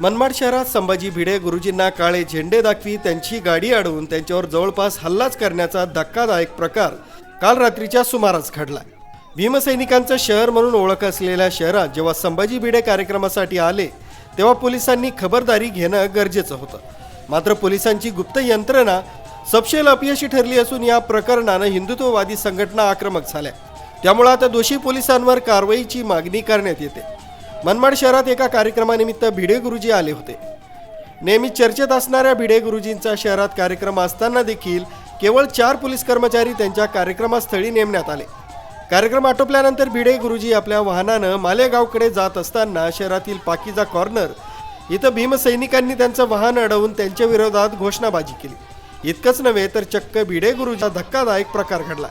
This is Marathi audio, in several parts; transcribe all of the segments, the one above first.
मनमाड शहरात संभाजी भिडे गुरुजींना काळे झेंडे दाखवी त्यांची गाडी अडवून त्यांच्यावर जवळपास हल्लाच करण्याचा धक्कादायक प्रकार काल रात्रीच्या सुमारास घडला. भीमसैनिकांचं शहर म्हणून ओळख असलेल्या शहरात जेव्हा संभाजी भिडे कार्यक्रमासाठी आले तेव्हा पोलिसांनी खबरदारी घेणं गरजेचं होतं. मात्र पोलिसांची गुप्त यंत्रणा सपशेल अपयशी ठरली असून या प्रकरणानं हिंदुत्ववादी संघटना आक्रमक झाल्या. त्यामुळे आता दोषी पोलिसांवर कारवाईची मागणी करण्यात येते. मनमाड शहरात एका कार्यक्रमानिमित्त भिडे गुरुजी आले होते. नेहमी चर्चेत असणाऱ्या भिडे गुरुजींचा शहरात कार्यक्रम असताना देखील केवळ चार पोलीस कर्मचारी त्यांच्या कार्यक्रमास्थळी नेमण्यात आले. कार्यक्रम आटोपल्यानंतर भिडे गुरुजी आपल्या वाहनानं मालेगावकडे जात असताना शहरातील पाकिजा कॉर्नर इथं भीमसैनिकांनी त्यांचं वाहन अडवून त्यांच्या विरोधात घोषणाबाजी केली. इतकंच नव्हे तर चक्क भिडे गुरुजीचा धक्कादायक प्रकार घडला.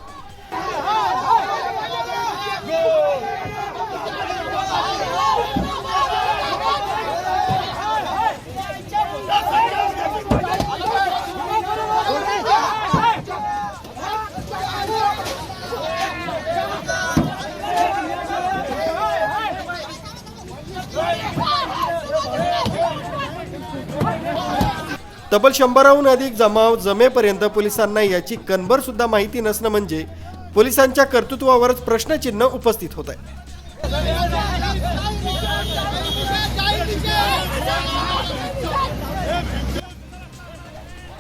तब्बल शंभराहून अधिक जमाव जमेपर्यंत पोलिसांना याची कणभर सुद्धा माहिती नसणं म्हणजे पोलिसांच्या कर्तृत्वावरच प्रश्नचिन्ह उपस्थित होत आहे.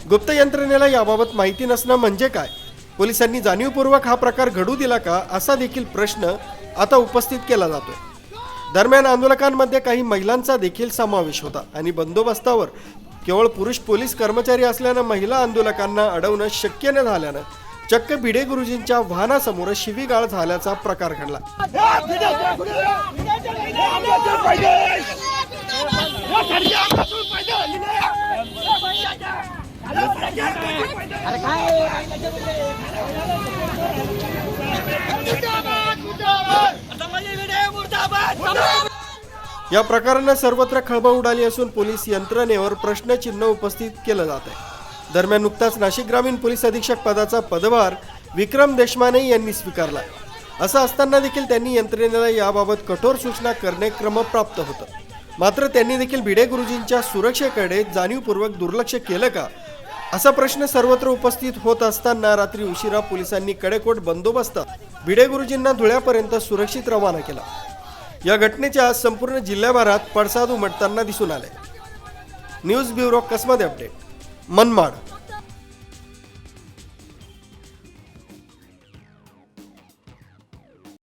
गुप्त यंत्रणेला याबाबत माहिती नसणं म्हणजे काय? पोलिसांनी जाणीवपूर्वक हा प्रकार घडू दिला का? असा देखील प्रश्न आता उपस्थित केला जातोय. दरम्यान आंदोलकांमध्ये काही महिलांचा देखील समावेश होता आणि बंदोबस्तावर केवळ पुरुष पोलीस कर्मचारी असल्यानं महिला आंदोलकांना अडवणं शक्य न झाल्यानं चक्क भिडे गुरुजींच्या वाहनासमोर शिवीगाळ झाल्याचा प्रकार घडला. या प्रकारानं सर्वत्र खळबळ उडाली असून पोलीस यंत्रणेवर प्रश्नचिन्ह उपस्थित केलं जात आहे. दरम्यान नुकताच नाशिक ग्रामीण पोलीस अधीक्षक पदाचा पदभार विक्रम देशमाने यांनी स्वीकारला. असं असताना देखील त्यांनी यंत्रणेला याबाबत कठोर सूचना करणे क्रमप्राप्त होतं. मात्र त्यांनी देखील भिडे गुरुजींच्या सुरक्षेकडे जाणीवपूर्वक दुर्लक्ष केलं का? असा प्रश्न सर्वत्र उपस्थित होत असताना रात्री उशिरा पोलिसांनी कडेकोट बंदोबस्त भिडे गुरुजींना धुळ्यापर्यंत सुरक्षित रवाना केला. या घटनेच्या आज संपूर्ण जिल्ह्याभरात पडसाद उमटताना दिसून आले. न्यूज ब्युरो कसमध्ये अपडेट? मनमाड.